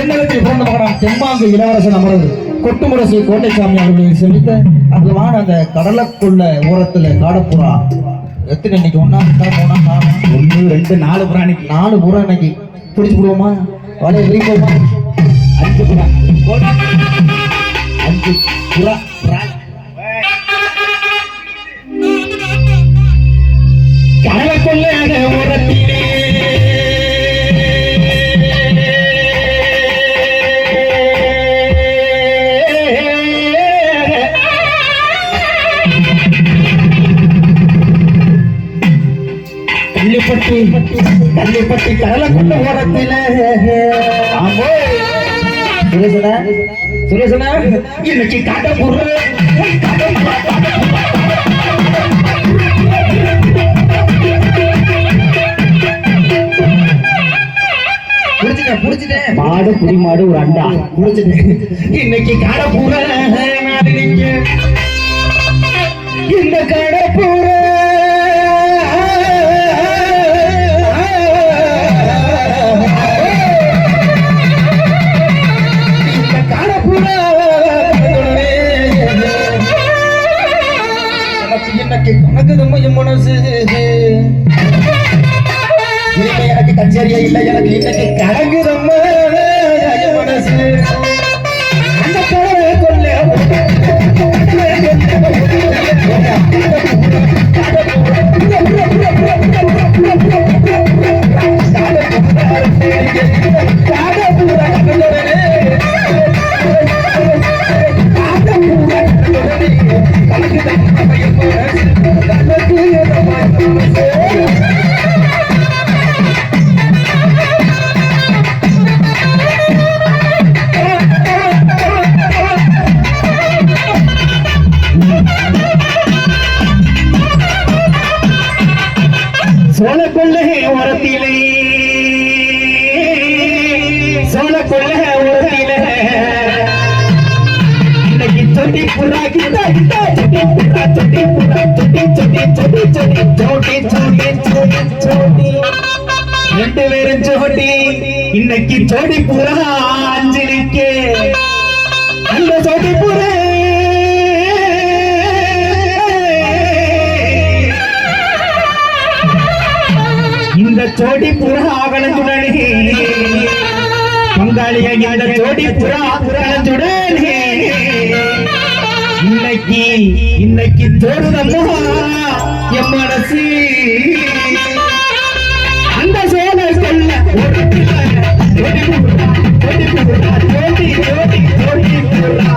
தென்னகத்தில் பிறந்த மகனாம் தெம்மாங்கு இளவரசன் அமரது கொட்டுமுரசு கோட்டைசாமி அவர்களை செலுத்த அங்கமான அந்த கடலுக்குள்ள ஓரத்துல காடப்புறா. எத்தனை இன்னைக்கு ஒன்னா போனா நாலு? ஒண்ணு ரெண்டு நாலு பிராணிக்கு நாலு புறா இன்னைக்கு பிடிச்சு விடுவோமா? வலைய விரிப்போமா அஞ்சு புறா. அஞ்சு புறா கள்ளிப்பட்டி கள்ளிப்பட்டி கடலுக்குள்ள ஓரத்திலே. சுரேசனா சுரேசனா இன்னைக்கு காட்ட போடுற மாடு மாடு ஒரு அண்டா. இன்னைக்கு காடப்பூர நாடினிங்க இந்த காடப்பூர இந்த மனசு எனக்கு கச்சேரியா இல்லை எனக்கு இன்னைக்கு கலங்குதம்மா ரொம்ப மனசு. அந்த கனவை கொல்ல சோழக்கொள்ளை சோழக்கொள்ளை ஓரத்திலே இன்னைக்கு சொட்டி புறா கிட்டா கிட்டா சொட்டி புறா சொட்டி புறா சொட்டி சொட்டி சொட்டி சொட்டி சோட்டி சோட்டி சோட்டி சோட்டி ரெண்டு பேரும் சோட்டி இன்னைக்கு சோடி புறா அஞ்சு கோடி புறா கலந்துடனே இன்னைக்கு இன்னைக்கு தோடுதம்மா என் மனசு அந்த சோழ கொல்ல ஒரு பிள்ளை. ஜோடி ஜோடி ஜோடி, ஜோடி புறா,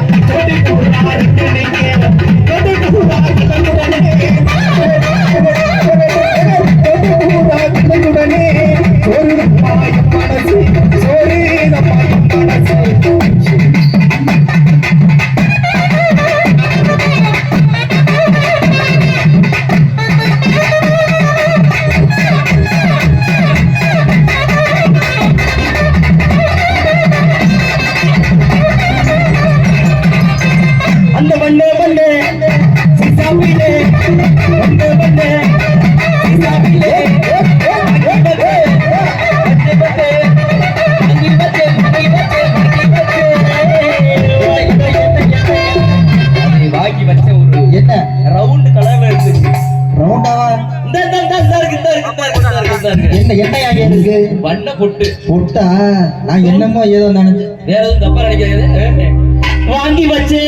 என்ன என்னையா இருக்கு? வண்ண பொட்டு. பொட்டா? நான் என்னமோ ஏதோ நினைச்சேன். வேற எதுவும் தப்பா நினைக்கிறது வாங்கி வச்சே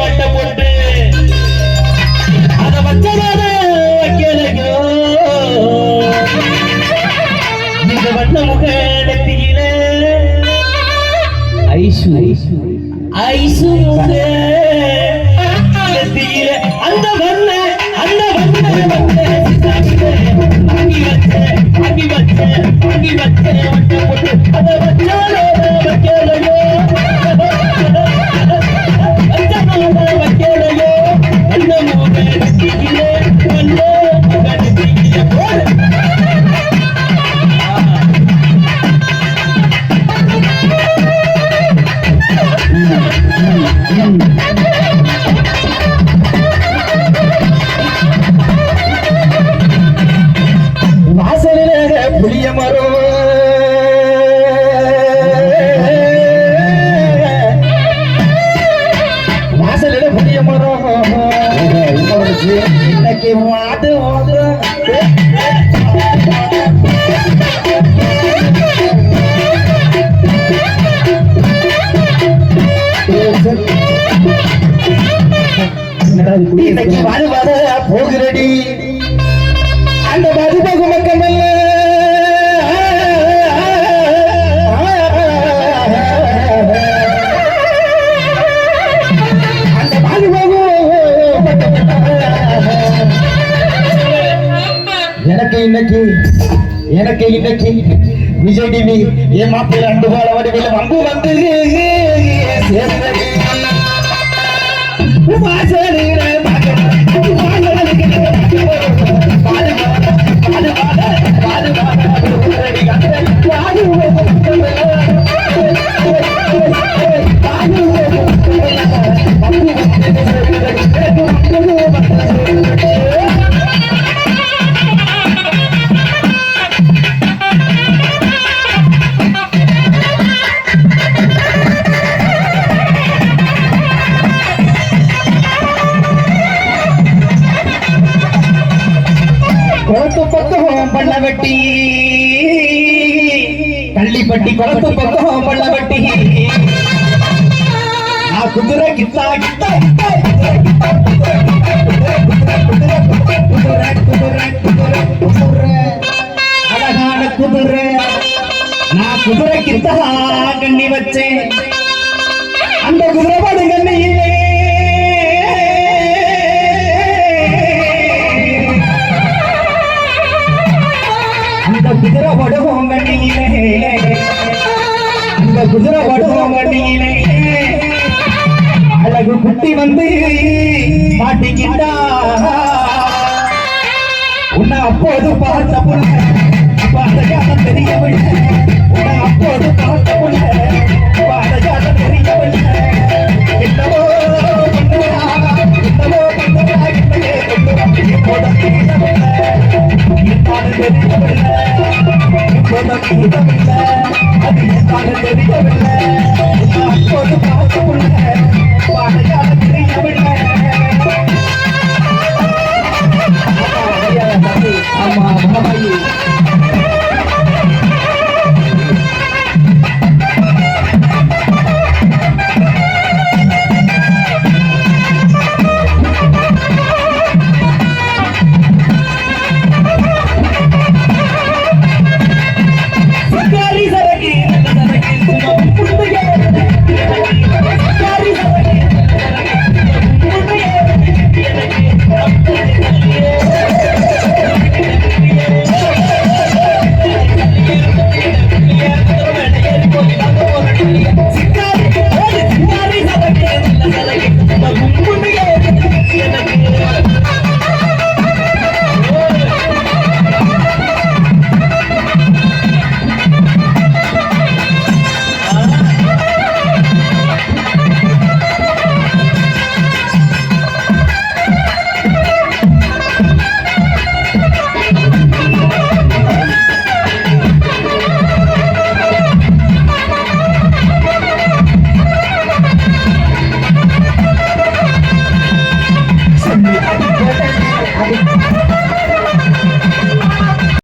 வட்ட பொட்டு. அத வச்சதால வைக்கலையோ இந்த வண்ண முக நெத்தியில. ஐசு ஐசு ஐசு முக நெத்தியில. அந்த வண்ண அந்த வண்ண வண்ண. வாங்கி வச்ச வாங்கி வச்ச வாங்கி வச்ச ஒட்டு போட்டு அதை வச்சாலே வாடு ஓடுற இன்னைக்கு வருவத போகிறடி. அந்த மருமக மக்கள் எனக்கு இன்னைக்கு? எனக்கு இன்னைக்கு? விஜய் டிவி என் மாப்பிள்ள அன்பு கால வடிவில் அம்பு வந்து சேர்ந்தது. பக்கம் பண்ண வெட்டி. கள்ளிப்பட்டி குளத்து பக்கம் பண்ண வெட்டி. நான் குதிரை கித்தா கித்தா கித்தா, குதிரை, குதிரை, குதிரை, குதிரை, குதிரை, அழகான குதிரை. நான் குதிரை கித்தா கண்ணி வச்சேன். அந்த குதிரை பாடு கண்ணியிலே குதிரைப்படுவோம் குதிரை அழகு குட்டி வந்து மாட்டிக்கிட்டா உன்னை அப்போது பார்த்த புள்ள பார்த்த அழகாக தெரியவில்லை. உன்னை அப்போது பார்த்த புள்ள